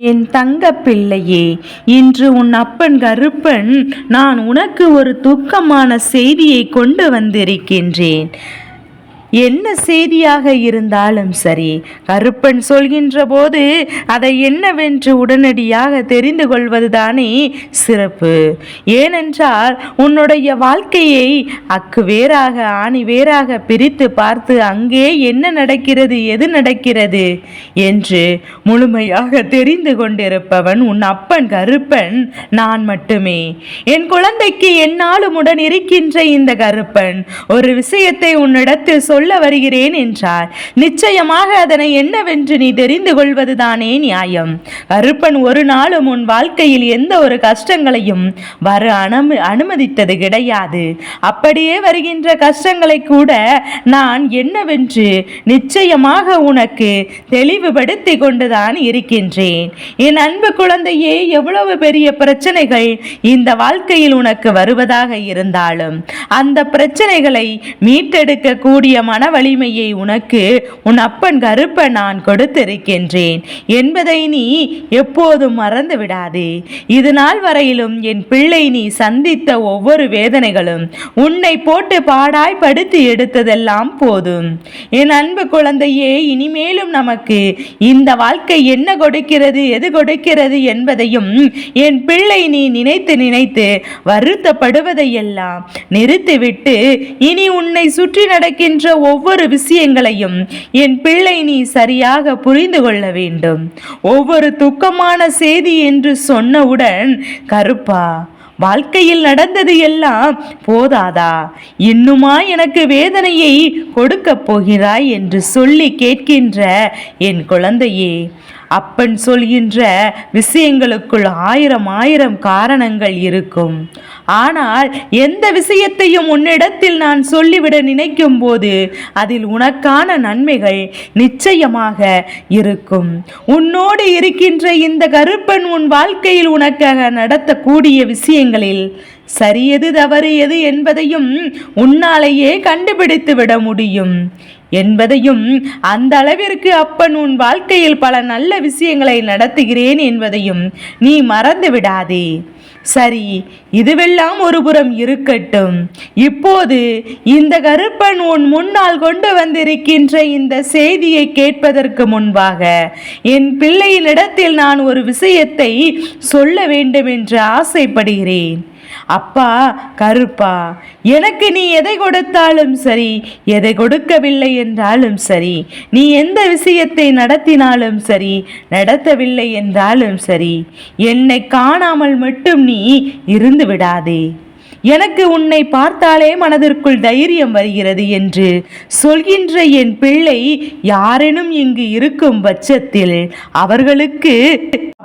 என் தங்க பிள்ளையே இன்று உன் அப்பன் கருப்பன் நான் உனக்கு ஒரு துக்கமான செய்தியை கொண்டு வந்திருக்கின்றேன். என்ன செய்தியாக இருந்தாலும் சரி. கருப்பன் சொல்கின்ற போது அதை என்னவென்று உடனடியாக தெரிந்து கொள்வதுதானே சிறப்பு. ஏனென்றால் உன்னுடைய வாழ்க்கையை அக்கு வேறாக ஆணி வேறாக பிரித்து பார்த்து அங்கே என்ன நடக்கிறது எது நடக்கிறது என்று முழுமையாக தெரிந்து கொண்டிருப்பவன் உன் அப்பன் கருப்பன் நான் மட்டுமே. என் குழந்தைக்கு என்னாலும் உடன் இருக்கின்ற இந்த கருப்பன் ஒரு விஷயத்தை உன்னிடத்தில் சொல் சொல்ல வருகிறேன் என்றார். நிச்சயமாக அதனை என்னவென்று நீ தெரிந்து கொள்வதுதானே நியாயம். கருப்பன் ஒரு நாளும் உன் வாழ்க்கையில் எந்த ஒரு கஷ்டங்களையும் வர அனும அனுமதித்தது கிடையாது. அப்படியே வருகின்ற கஷ்டங்களை கூட நான் என்னவென்று நிச்சயமாக உனக்கு தெளிவுபடுத்தி கொண்டுதான் இருக்கின்றேன். என் அன்பு குழந்தையே எவ்வளவு பெரிய பிரச்சனைகள் இந்த வாழ்க்கையில் உனக்கு வருவதாக இருந்தாலும் அந்த பிரச்சனைகளை மீட்டெடுக்கக்கூடிய மன வலிமையை உனக்கு உன் அப்பன் கருப்ப நான் கொடுத்திருக்கின்றேன். என்பதை நீ எப்போதும் மறந்து விடாதே. இது நாள் வரையிலும் என் பிள்ளை நீ சந்தித்த ஒவ்வொரு வேதனைகளும் உன்னை போட்டு பாடாய் படுத்து எடுத்ததெல்லாம் போதும். என் அன்பு குழந்தையே இனிமேலும் நமக்கு இந்த வாழ்க்கை என்ன கொடுக்கிறது எது கொடுக்கிறது என்பதையும் என் பிள்ளை நீ நினைத்து நினைத்து வருத்தப்படுவதையெல்லாம் நிறுத்திவிட்டு இனி உன்னை சுற்றி நடக்கின்ற ஒவ்வொரு விஷயங்களையும் என் பிள்ளை நீ சரியாக புரிந்து கொள்ள வேண்டும். ஒவ்வொரு துக்கமான செய்தி என்று சொன்னவுடன் கருப்பா வாழ்க்கையில் நடந்தது எல்லாம் போதாதா? இன்னுமா எனக்கு வேதனையை கொடுக்கப் போகிறாய்? என்று சொல்லி கேட்கின்ற என் குழந்தையே அப்பன் சொல்கின்ற விஷயங்களுக்குள் ஆயிரம் ஆயிரம் காரணங்கள் இருக்கும். ஆனால் எந்த விஷயத்தையும் உன்னிடத்தில் நான் சொல்லிவிட நினைக்கும் போது அதில் உனக்கான நன்மைகள் நிச்சயமாக இருக்கும். உன்னோடு இருக்கின்ற இந்த கருப்பன் உன் வாழ்க்கையில் உனக்காக நடத்தக்கூடிய விஷயங்களில் சரியது தவறு எது என்பதையும் உன்னாலேயே கண்டுபிடித்து விட முடியும். என்பதையும் அந்த அளவிற்கு அப்பன் உன் வாழ்க்கையில் பல நல்ல விஷயங்களை நடத்துகிறேன் என்பதையும் நீ மறந்து விடாதே. சரி இதுவெல்லாம் ஒருபுறம் இருக்கட்டும். இப்போது இந்த கருப்பன் உன் முன்னால் கொண்டு வந்திருக்கின்ற இந்த செய்தியை கேட்பதற்கு முன்பாக என் பிள்ளையினிடத்தில் நான் ஒரு விஷயத்தை சொல்ல வேண்டும் என்று ஆசைப்படுகிறேன். அப்பா கருப்பா எனக்கு நீ எதை கொடுத்தாலும் சரி எதை கொடுக்கவில்லை என்றாலும் சரி நீ எந்த விஷயத்தை நடத்தினாலும் சரி நடத்தவில்லை என்றாலும் சரி என்னை காணாமல் மட்டும் நீ இருந்து விடாதே. எனக்கு உன்னை பார்த்தாலே மனதிற்குள் தைரியம் வருகிறது என்று சொல்கின்ற என் பிள்ளை யாரேனும் இங்கு இருக்கும் பட்சத்தில் அவர்களுக்கு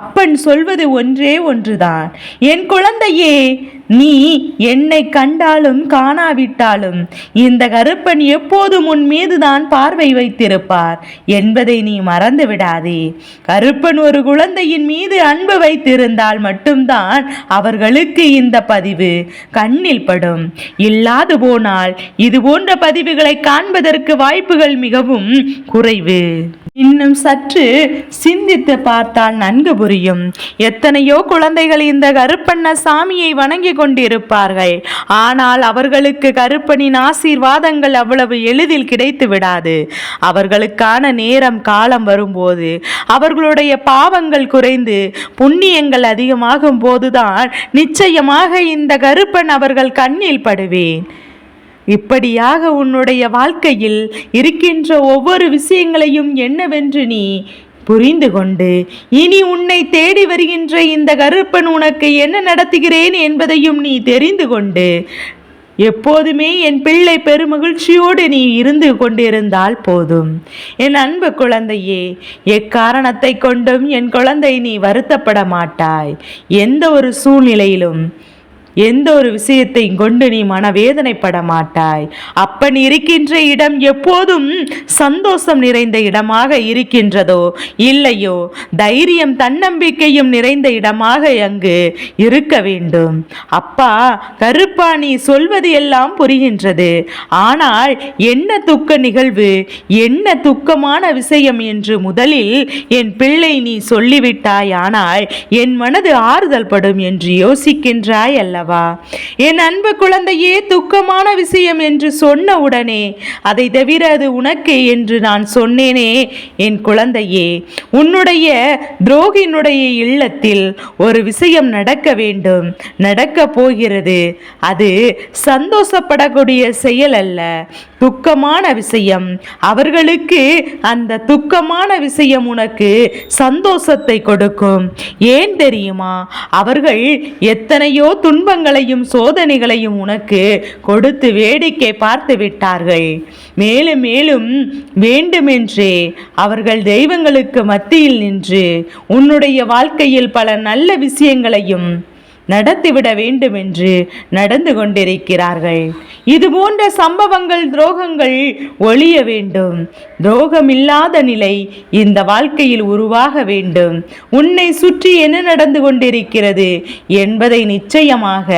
அப்பன் சொல்வது ஒன்றே ஒன்றுதான். என் குழந்தையே நீ என்னை கண்டாலும் காணாவிட்டாலும் இந்த கருப்பன் எப்போதும் உன் மீதுதான் பார்வை வைத்திருப்பார் என்பதை நீ மறந்து விடாதே. கருப்பன் ஒரு குழந்தையின் மீது அன்பு வைத்திருந்தால் மட்டும்தான் அவர்களுக்கு இந்த பதிவு. கண்ணில் படும். இல்லாது போனால் இது போன்ற பதிவுகளை காண்பதற்கு வாய்ப்புகள் மிகவும் குறைவு. இன்னும் சற்று சிந்தித்து பார்த்தால் நன்கு புரியும். எத்தனையோ குழந்தைகள் இந்த கருப்பண்ண சாமியை வணங்கி கொண்டிருப்பார்கள். ஆனால் அவர்களுக்கு கருப்பனின் ஆசீர்வாதங்கள் அவ்வளவு எளிதில் கிடைத்து விடாது. அவர்களுக்கான நேரம் காலம் வரும்போது அவர்களுடைய பாவங்கள் குறைந்து புண்ணியங்கள் அதிகமாகும் போதுதான் நிச்சயமாக இந்த கருப்பன் அவர்கள் கண்ணில் படுவேன். இப்படியாக உன்னுடைய வாழ்க்கையில் இருக்கின்ற ஒவ்வொரு விஷயங்களையும் என்னவென்று நீ புரிந்து கொண்டு இனி உன்னை தேடி வருகின்ற இந்த கருப்பன் உனக்கு என்ன நடத்துகிறேன் என்பதையும் நீ தெரிந்து கொண்டு எப்போதுமே என் பிள்ளை பெருமகிழ்ச்சியோடு நீ இருந்து கொண்டிருந்தால் போதும். என் அன்பு குழந்தையே எக்காரணத்தை கொண்டும் என் குழந்தை நீ வருத்தப்பட மாட்டாய். எந்த ஒரு சூழ்நிலையிலும் எந்த ஒரு விஷயத்தை கொண்டு நீ மனவேதனைப்பட மாட்டாய் அப்பன் இருக்கின்ற இடம் எப்போதும் சந்தோஷம் நிறைந்த இடமாக இருக்கின்றதோ? இல்லையோ தைரியம் தன்னம்பிக்கையும் நிறைந்த இடமாக அங்கு இருக்க வேண்டும். அப்பா கருப்பா நீ சொல்வது எல்லாம் புரிகின்றது. ஆனால் என்ன துக்க நிகழ்வு என்ன துக்கமான விஷயம் என்று முதலில் என் பிள்ளை நீ சொல்லிவிட்டாய் ஆனால் என் மனது ஆறுதல் படும் என்று யோசிக்கின்றாய் அல்ல அல்லவா? என் அன்பு குழந்தையே துக்கமான விஷயம் என்று சொன்ன உடனே அதை தவிர அது உனக்கு என்று நான் சொன்னேனே என் குழந்தையே. உன்னுடைய துரோகினுடைய இல்லத்தில் ஒரு விஷயம் நடக்க வேண்டும். நடக்க போகிறது. அது சந்தோஷப்படக்கூடிய செயல் அல்ல. துக்கமான விஷயம். அவர்களுக்கு அந்த துக்கமான விஷயம் உனக்கு சந்தோஷத்தை கொடுக்கும். ஏன் தெரியுமா? அவர்கள் எத்தனையோ துன்ப துன்பங்களையும் சோதனைகளையும் உனக்கு கொடுத்து வேடிக்கை பார்த்து விட்டார்கள். மேலும் மேலும் வேண்டுமென்றே அவர்கள் தெய்வங்களுக்கு மத்தியில் நின்று உன்னுடைய வாழ்க்கையில் பல நல்ல விஷயங்களையும் நடத்திவிட வேண்டும் என்று நடந்து கொண்டிருக்கிறார்கள். இது போன்ற சம்பவங்கள் துரோகங்கள் ஒழிய வேண்டும். துரோகமில்லாத நிலை இந்த வாழ்க்கையில் உருவாக வேண்டும். உன்னை சுற்றி என்ன நடந்து கொண்டிருக்கிறது என்பதை நிச்சயமாக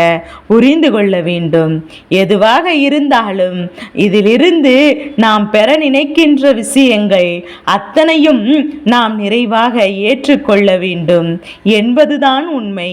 புரிந்து கொள்ள வேண்டும். எதுவாக இருந்தாலும் இதிலிருந்து நாம் பெற நினைக்கின்ற விஷயங்கள் அத்தனையும் நாம் நிறைவாக ஏற்றுக்கொள்ள வேண்டும். என்பதுதான் உண்மை.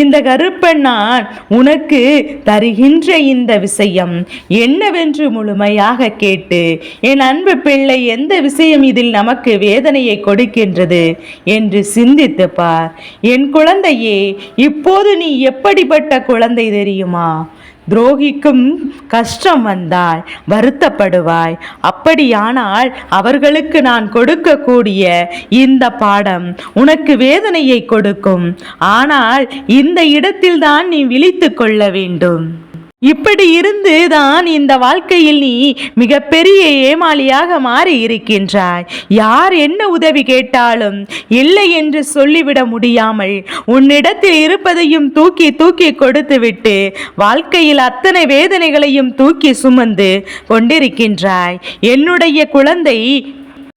இந்த கருப்பெண்ணான் உனக்கு தருகின்ற இந்த விஷயம் என்னவென்று முழுமையாக கேட்டு என் அன்பு பிள்ளை எந்த விஷயம் இதில் நமக்கு வேதனையை கொடுக்கின்றது என்று சிந்தித்து பார். என் குழந்தையே இப்போது நீ எப்படிப்பட்ட குழந்தை தெரியுமா? துரோகிக்கும் கஷ்டம் வந்தால் வருத்தப்படுவாய். அப்படியானால் அவர்களுக்கு நான் கொடுக்கக்கூடிய இந்த பாடம் உனக்கு வேதனையை கொடுக்கும். ஆனால் இந்த இடத்தில்தான் நீ விழித்து கொள்ள வேண்டும். இப்படி இருந்து தான் இந்த வாழ்க்கையில் நீ மிகப்பெரிய ஏமாளியாக மாறி இருக்கின்றாய். யார் என்ன உதவி கேட்டாலும் இல்லை என்று சொல்லிவிட முடியாமல் உன்னிடத்தில் இருப்பதையும் தூக்கி தூக்கி கொடுத்துவிட்டு வாழ்க்கையில் அத்தனை வேதனைகளையும் தூக்கி சுமந்து கொண்டிருக்கின்றாய். என்னுடைய குழந்தை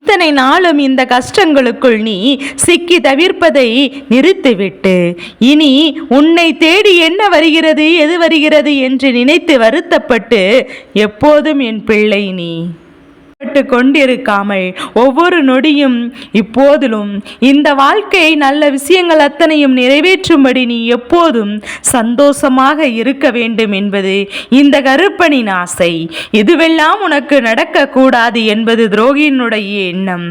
இத்தனை நாளும் இந்த கஷ்டங்களுக்குள் நீ சிக்கி தவிர்ப்பதை நிறுத்திவிட்டு இனி உன்னை தேடி என்ன வருகிறது எது வருகிறது என்று நினைத்து வருத்தப்பட்டு எப்போதும் என் பிள்ளை நீ. பட்டு கொண்டிருக்காமல் ஒவ்வொரு நொடியும் இப்போதிலும் இந்த வாழ்க்கை நல்ல விஷயங்கள் அத்தனையும் நிறைவேற்றும்படி நீ எப்போதும் சந்தோஷமாக இருக்க வேண்டும் என்பது இந்த கருப்பனின் ஆசை. இதுவெல்லாம் உனக்கு நடக்கக்கூடாது என்பது துரோகியினுடைய எண்ணம்.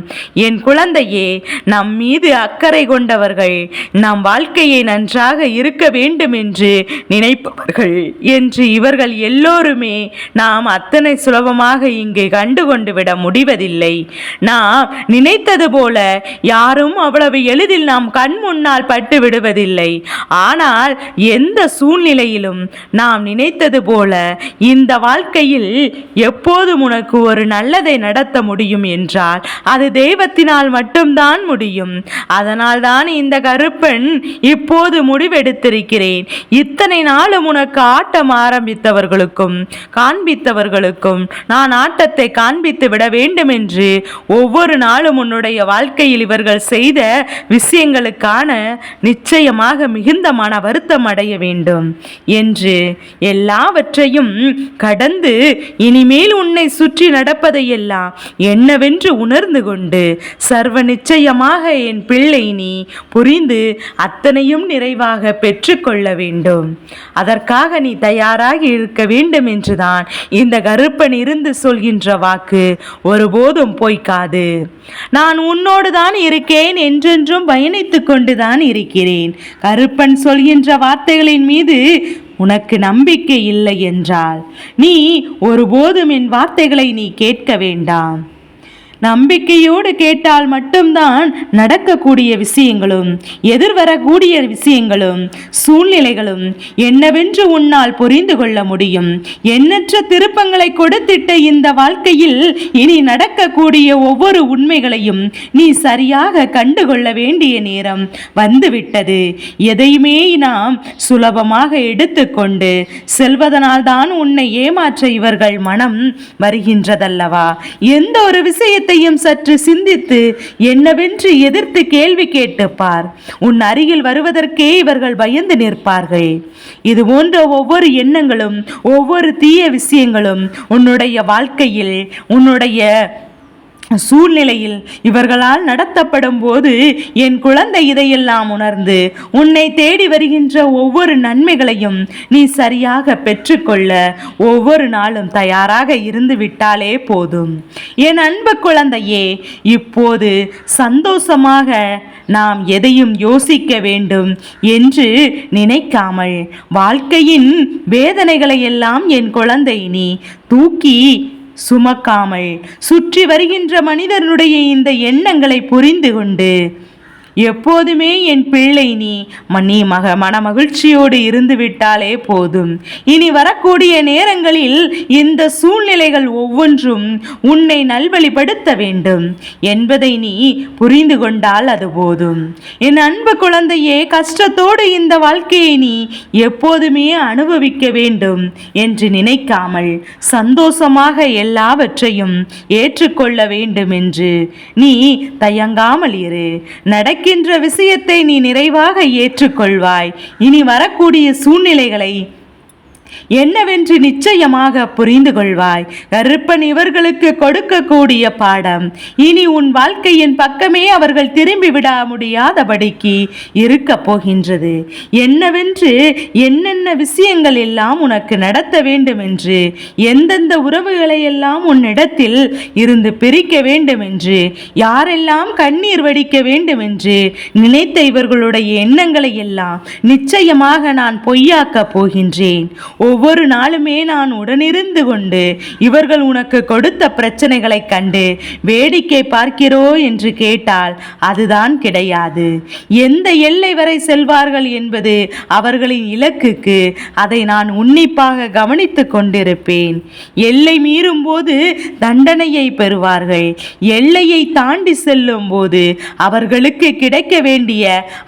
என் குழந்தையே நம் மீது அக்கறை கொண்டவர்கள் நம் வாழ்க்கையை நன்றாக இருக்க வேண்டும் என்று நினைப்பவர்கள். என்று இவர்கள் எல்லோருமே நாம் அத்தனை சுலபமாக இங்கே கண்டுகொண்டு விட முடிவதில்லை. நாம் நினைத்தது போல யாரும் அவ்வளவு எளிதில் நாம் கண் முன்னால் பட்டு விடுவதில்லை. ஆனால் எந்த சூழ்நிலையிலும் நாம் நினைத்தது போல இந்த வாழ்க்கையில் எப்போதும் உனக்கு ஒரு நல்லதை நடத்த முடியும் என்றால் அது தெய்வத்தினால் மட்டும்தான் முடியும். அதனால் தான் இந்த கருப்பன் இப்போது முடிவெடுத்திருக்கிறேன். இத்தனை நாளும் உனக்கு ஆட்டம் ஆரம்பித்தவர்களுக்கும் காண்பித்தவர்களுக்கும் நான் ஆட்டத்தை காண்பித்து விட வேண்டும் என்று ஒவ்வொரு நாளும் உன்னுடைய வாழ்க்கையில் இவர்கள் செய்த விஷயங்களுக்கான நிச்சயமாக மிகுந்த மன வருத்தம் அடைய வேண்டும் என்று எல்லாவற்றையும் கடந்து இனிமேல் உன்னை சுற்றி நடப்பதையெல்லாம் என்னவென்று உணர்ந்து கொண்டு சர்வ நிச்சயமாக என் பிள்ளை நீ புரிந்து அத்தனையும் நிறைவாக பெற்றுக்கொள்ள வேண்டும். அதற்காக நீ தயாராகி இருக்க வேண்டும் என்றுதான் இந்த கருப்பன் இருந்து சொல்கின்ற வாக்கு. ஒருபோதும் பொய்க்காது. நான் உன்னோடு தான் இருக்கேன் என்றென்றும் பயணித்து கொண்டுதான் இருக்கிறேன். கருப்பன் சொல்கின்ற வார்த்தைகளின் மீது உனக்கு நம்பிக்கை இல்லை என்றால் நீ ஒருபோதும் என் வார்த்தைகளை நீ கேட்க வேண்டாம். நம்பிக்கையோடு கேட்டால் மட்டும்தான் நடக்கக்கூடிய விஷயங்களும் எதிர்வரக்கூடிய விஷயங்களும் சூழ்நிலைகளும் என்னவென்று உன்னால் புரிந்து கொள்ள முடியும். எண்ணற்ற திருப்பங்களை கொடுத்திட்ட இந்த வாழ்க்கையில் இனி நடக்கக்கூடிய ஒவ்வொரு உண்மைகளையும் நீ சரியாக கண்டுகொள்ள வேண்டிய நேரம் வந்துவிட்டது. எதையுமே நாம் சுலபமாக எடுத்துக்கொண்டு செல்வதனால் தான் உன்னை ஏமாற்ற இவர்கள் மனம் வருகின்றதல்லவா? எந்த ஒரு விஷயத்தை விஷயத்தையும் சற்று சிந்தித்து என்னவென்று எதிர்த்து கேள்வி கேட்டு பார் உன் அருகில் வருவதற்கே இவர்கள் பயந்து நிற்பார்கள். இது போன்ற ஒவ்வொரு எண்ணங்களும் ஒவ்வொரு தீய விஷயங்களும் உன்னுடைய வாழ்க்கையில் உன்னுடைய சூழ்நிலையில் இவர்களால் நடத்தப்படும் போது என் குழந்தை இதையெல்லாம் உணர்ந்து உன்னை தேடி வருகின்ற ஒவ்வொரு நன்மைகளையும் நீ சரியாக பெற்றுக்கொள்ள ஒவ்வொரு நாளும் தயாராக இருந்து விட்டாலே போதும். என் அன்பு குழந்தையே இப்போது சந்தோஷமாக நாம் எதையும் யோசிக்க வேண்டும் என்று நினைக்காமல் வாழ்க்கையின் வேதனைகளை எல்லாம் என் குழந்தை நீ தூக்கி சுமக்காமல் சுற்றி வருகின்ற மனிதனுடைய இந்த எண்ணங்களை புரிந்து கொண்டு எப்போதுமே என் பிள்ளை நீ. ம- நீ மக மனமகிழ்ச்சியோடு இருந்து விட்டாலே போதும். இனி வரக்கூடிய நேரங்களில் இந்த சூழ்நிலைகள் ஒவ்வொன்றும் உன்னை நல்வழிப்படுத்த வேண்டும். என்பதை நீ புரிந்து கொண்டால் அது போதும். என் அன்பு குழந்தையே கஷ்டத்தோடு இந்த வாழ்க்கையை நீ எப்போதுமே அனுபவிக்க வேண்டும் என்று நினைக்காமல் சந்தோஷமாக எல்லாவற்றையும் ஏற்றுக்கொள்ள வேண்டும் என்று நீ தயங்காமல் இரு. நடக்க நடக்கின்ற விஷயத்தை நீ நிறைவாக ஏற்றுக்கொள்வாய். இனி வரக்கூடிய சூழ்நிலைகளை என்னவென்று நிச்சயமாக புரிந்து கொள்வாய் கருப்பன் இவர்களுக்கு கொடுக்கக்கூடிய பாடம். இனி உன் வாழ்க்கையின் பக்கமே அவர்கள் திரும்பி விட முடியாதபடிக்கு இருக்க போகின்றது. என்னவென்று என்னென்ன விஷயங்கள் எல்லாம் உனக்கு நடத்த வேண்டும் என்று எந்தெந்த உறவுகளை எல்லாம் உன்னிடத்தில் இருந்து பிரிக்க வேண்டும் என்று யாரெல்லாம் கண்ணீர் வடிக்க வேண்டும் என்று நினைத்த இவர்களுடைய எண்ணங்களை எல்லாம் நிச்சயமாக நான் பொய்யாக்கப் போகின்றேன். ஒவ்வொரு நாளுமே நான் உடனிருந்து கொண்டு இவர்கள் உனக்கு கொடுத்த பிரச்சனைகளை கண்டு வேடிக்கை பார்க்கிறோ என்று கேட்டால் அதுதான் கிடையாது. எந்த எல்லை வரை செல்வார்கள் என்பது அவர்களின் இலக்குக்கு அதை நான் உன்னிப்பாக கவனித்துக் கொண்டிருப்பேன். எல்லை மீறும் போது தண்டனையை பெறுவார்கள். எல்லையை தாண்டி செல்லும் போது அவர்களுக்கு கிடைக்க வேண்டிய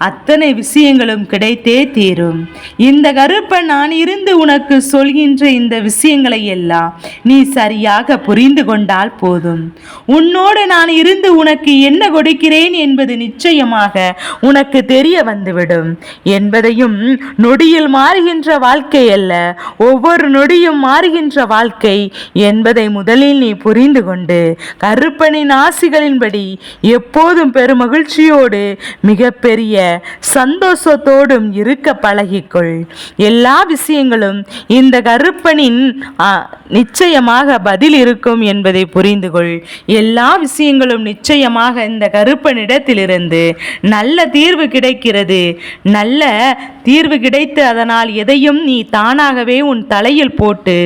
அத்தனை விஷயங்களும் கிடைத்தே தீரும். இந்த கருப்பன் நான் இருந்து உனக்கு சொல்கின்ற இந்த விஷயங்களை எல்லாம் நீ சரியாக புரிந்து கொண்டால் போதும். உன்னோடு நான் இருந்து உனக்கு என்ன கொடுக்கிறேன் என்பது நிச்சயமாக உனக்கு தெரிய வந்துவிடும். என்பதையும் நொடியில் மாறுகின்ற வாழ்க்கை அல்ல ஒவ்வொரு நொடியும் மாறுகின்ற வாழ்க்கை என்பதை முதலில் நீ புரிந்து கொண்டு கருப்பனின் ஆசிகளின்படி எப்போதும் பெருமகிழ்ச்சியோடு மிகப்பெரிய சந்தோஷத்தோடும் இருக்க பழகிக்கொள். எல்லா விஷயங்களும் இந்த கருப்பனின் நிச்சயமாக பதில் இருக்கும் என்பதை புரிந்து கொள் எல்லா விஷயங்களும் நிச்சயமாக இந்த கருப்பனிடத்திலிருந்து நல்ல தீர்வு கிடைக்கிறது. நல்ல தீர்வு கிடைத்து அதனால் எதையும் நீ தானாகவே உன் தலையில் போட்டு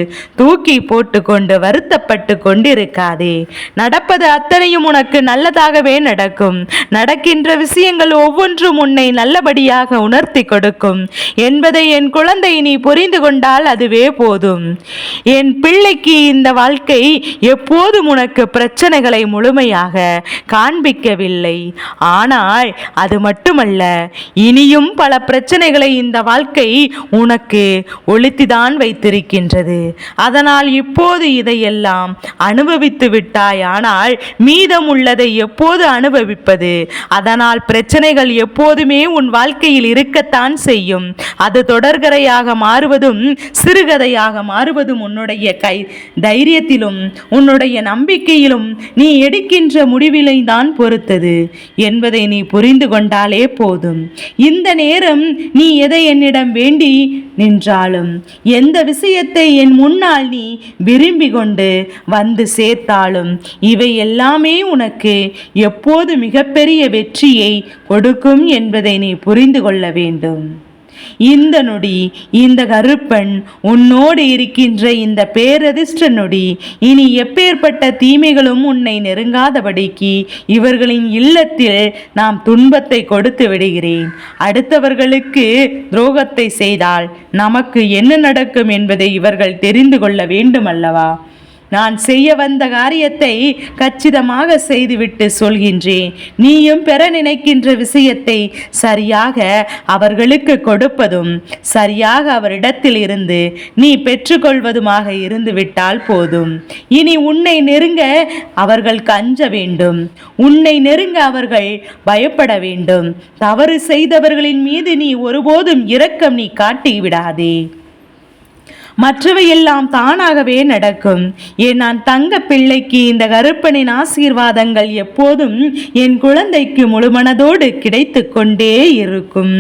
தூக்கி போட்டுக்கொண்டு வருத்தப்பட்டு கொண்டிருக்காதே. நடப்பது அத்தனையும் உனக்கு நல்லதாகவே நடக்கும். நடக்கின்ற விஷயங்கள் ஒவ்வொன்றும் உன்னை நல்லபடியாக உணர்த்தி கொடுக்கும். என்பதை என் குழந்தை நீ புரிந்து கொண்டால் அதுவே போதும். என் பிள்ளைக்கு இந்த வாழ்க்கை எப்போதும் உனக்கு பிரச்சனைகளை முழுமையாக காண்பிக்கவில்லை. ஆனால் அது மட்டுமல்ல இனியும் பல பிரச்சனைகளை இந்த வாழ்க்கை உனக்கு ஒழித்துதான் வைத்திருக்கின்றது. அதனால் இப்போது இதையெல்லாம் அனுபவித்து விட்டாய். ஆனால் மீதம் உள்ளதை எப்போது அனுபவிப்பது? அதனால் பிரச்சனைகள் எப்போதுமே உன் வாழ்க்கையில் இருக்கத்தான் செய்யும். அது தொடர்கரையாக மாறுவதும் சிறுகதையாக மாறுவதும் உன்னுடைய கை. தைரியத்திலும் உன்னுடைய நம்பிக்கையிலும் நீ எடுக்கின்ற முடிவிலை தான் பொறுத்தது. என்பதை நீ புரிந்து கொண்டாலே போதும். இந்த நேரம் நீ எதை என்னிடம் வேண்டி நின்றாலும் எந்த விஷயத்தை என் முன்னால் நீ விரும்பி கொண்டு வந்து சேர்த்தாலும் இவை எல்லாமே உனக்கு எப்போது மிகப்பெரிய வெற்றியை கொடுக்கும் என்பதை நீ புரிந்து கொள்ள வேண்டும். இந்த நொடி இந்த கருப்பன் உன்னோடு இருக்கின்ற இந்த பேரதிர்ஷ்ட நொடி இனி எப்பேற்பட்ட தீமைகளும் உன்னை நெருங்காதபடிக்கு இவர்களின் இல்லத்தில் நாம் துன்பத்தை கொடுத்து விடுகிறேன். அடுத்தவர்களுக்கு துரோகத்தை செய்தால் நமக்கு என்ன நடக்கும் என்பதை இவர்கள் தெரிந்து கொள்ள வேண்டும் அல்லவா நான் செய்ய வந்த காரியத்தை கச்சிதமாக செய்துவிட்டு சொல்கின்றேன். நீயும் பெற நினைக்கின்ற விஷயத்தை சரியாக அவர்களுக்கு கொடுப்பதும் சரியாக அவரிடத்தில் இருந்து நீ பெற்றுக்கொள்வதுமாக இருந்து விட்டால் போதும். இனி உன்னை நெருங்க அவர்கள் கஞ்ச வேண்டும். உன்னை நெருங்க அவர்கள் பயப்பட வேண்டும். தவறு செய்தவர்களின் மீது நீ ஒருபோதும் இரக்கம் நீ காட்டி விடாதே மற்றவையெல்லாம் தானாகவே நடக்கும். என் நான் தங்க பிள்ளைக்கு இந்த கருப்பனின் ஆசீர்வாதங்கள் எப்போதும் என் குழந்தைக்கு முழுமனதோடு கிடைத்து கொண்டே இருக்கும்.